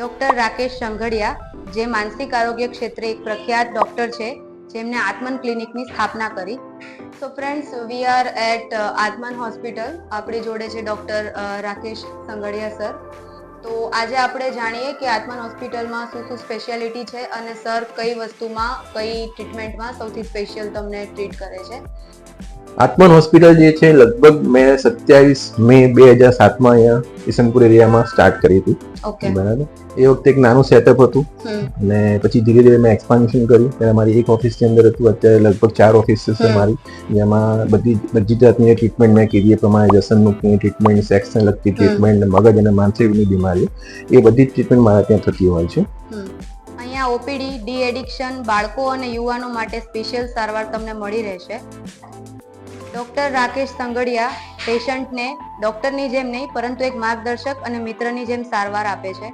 Doctor Rakesh સંઘડિયા, જે માનસિક આરોગ્ય ક્ષેત્રે એક પ્રખ્યાત ડોક્ટર છે, જેમને આત્મન ક્લિનિકની સ્થાપના કરી. So friends we are at Atman hospital આપણી જોડે છે ડોક્ટર રાકેશ સંઘડિયા સર તો આજે આપણે જાણીએ કે આત્મન હોસ્પિટલમાં શું શું સ્પેશિયાલિટી છે અને સર કઈ વસ્તુમાં, કઈ ટ્રીટમેન્ટમાં સૌથી સ્પેશિયલ તમને ટ્રીટ કરે છે. આત્મન હોસ્પિટલ જે છે લગભગ મેં સત્યાવીસ મે બે હજાર સાતમાં અહીંયા ઈસનપુર એરિયામાં સ્ટાર્ટ કરી હતી. બરાબર? એ વખતે એક નાનું સેટઅપ હતું. અને પછી ધીરે ધીરે મેં એક્સપાન્શન કર્યું. ત્યારે મારી એક ઓફિસની અંદર હતું. અત્યારે લગભગ ચાર ઓફિસ છે મારી. જેમાં બધી બધી જાતની ટ્રીટમેન્ટ મેં કીધી. એ પ્રમાણે વ્યસનમુક્તિની ટ્રીટમેન્ટ સેક્સને લગતી ટ્રીટમેન્ટ મગજ અને માનસિકની બીમારીઓ. એ બધી જ ટ્રીટમેન્ટ મારા ત્યાં થતી હોય છે. અહીંયા ઓપીડી ડી એડિક્શન બાળકો અને યુવાનો માટે સ્પેશિયલ સારવાર તમને મળી રહેશે. ડોક્ટર રાકેશ સંગડિયા પેશન્ટને ડોક્ટરની જેમ નહીં, પરંતુ એક માર્ગદર્શક અને મિત્રની જેમ સારવાર આપે છે.